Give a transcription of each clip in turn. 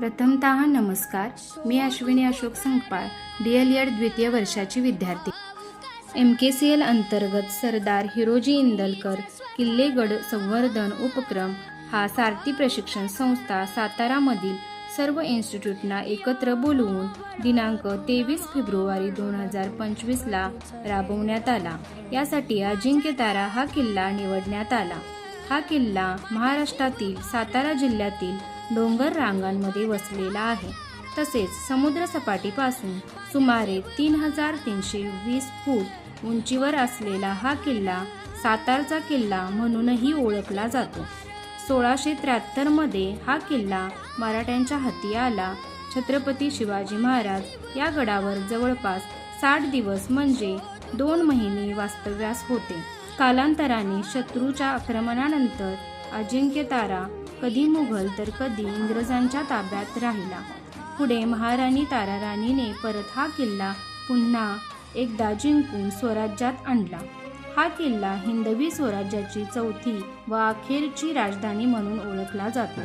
प्रथमतः नमस्कार मी Ashwini Ashok Sangpal D El Ed द्वितीय वर्षाची विद्यार्थी. एम के सी एल अंतर्गत सरदार हिरोजी इंदलकर किल्लेगड संवर्धन उपक्रम हा सारथी प्रशिक्षण संस्था सातारामधील सर्व इन्स्टिट्यूटना एकत्र बोलवून दिनांक तेवीस फेब्रुवारी दोन हजार पंचवीसला राबवण्यात आला. यासाठी अजिंक्य तारा हा किल्ला निवडण्यात आला. हा किल्ला महाराष्ट्रातील सातारा जिल्ह्यातील डोंगर रांगांमध्ये वसलेला आहे. तसेच समुद्रसपाटीपासून सुमारे तीन हजार तीनशे वीस फूट उंचीवर असलेला हा किल्ला सातारचा किल्ला म्हणूनही ओळखला जातो. सोळाशे त्र्याहत्तरमध्ये हा किल्ला मराठ्यांच्या हाती आला छत्रपती शिवाजी महाराज या गडावर जवळपास साठ दिवस म्हणजे दोन महिने वास्तव्यास होते. कालांतराने शत्रूच्या आक्रमणानंतर अजिंक्य तारा कधी मुघल तर कधी इंग्रजांच्या ताब्यात राहिला. पुढे महाराणी ताराराणीने परत हा किल्ला पुन्हा एकदा जिंकून स्वराज्यात आणला. हा किल्ला हिंदवी स्वराज्याची चौथी व अखेरची राजधानी म्हणून ओळखला जातो.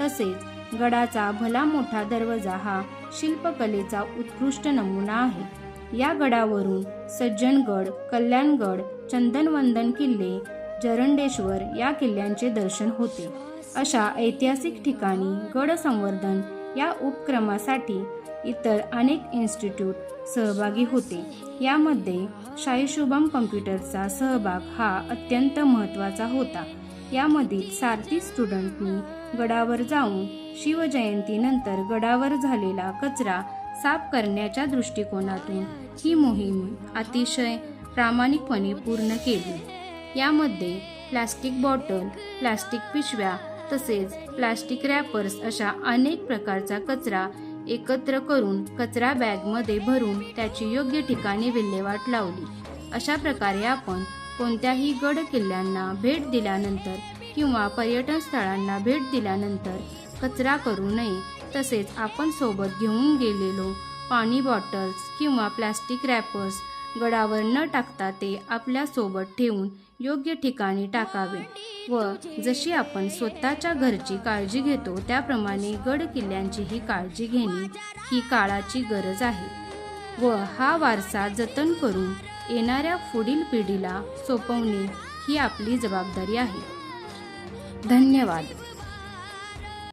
तसेच गडाचा भला मोठा दरवाजा हा शिल्पकलेचा उत्कृष्ट नमुना आहे. या गडावरून सज्जनगड कल्याणगड चंदनवंदन किल्ले जरंडेश्वर या किल्ल्यांचे दर्शन होते. अशा ऐतिहासिक ठिकाणी गड संवर्धन या उपक्रमासाठी इतर अनेक इन्स्टिट्यूट सहभागी होते. यामध्ये शाहीशुभम कम्प्युटरचा सहभाग हा अत्यंत महत्त्वाचा होता. यामधील सारथी स्टुडंटनी गडावर जाऊन शिवजयंतीनंतर गडावर झालेला कचरा साफ करण्याच्या दृष्टिकोनातून ही मोहीम अतिशय प्रामाणिकपणे पूर्ण केली. यामध्ये प्लास्टिक बॉटल प्लास्टिक पिशव्या तसेच प्लास्टिक रॅपर्स अशा अनेक प्रकारचा कचरा एकत्र करून कचरा बॅगमध्ये भरून त्याची योग्य ठिकाणी विल्हेवाट लावली. अशा प्रकारे आपण कोणत्याही गड किल्ल्यांना भेट दिल्यानंतर किंवा पर्यटन स्थळांना भेट दिल्यानंतर कचरा करू नये. तसेच आपण सोबत घेऊन गेलेलो पाणी बॉटल्स किंवा प्लास्टिक रॅपर्स गडावर न टाकता ते आपल्यासोबत ठेवून योग्य ठिकाणी टाकावे व जशी आपण स्वतःच्या घरची काळजी घेतो त्याप्रमाणे गड किल्ल्यांचीही काळजी घेणे ही काळाची गरज आहे. व हा वारसा जतन करून येणाऱ्या पुढील पिढीला सोपवणे ही आपली जबाबदारी आहे. धन्यवाद.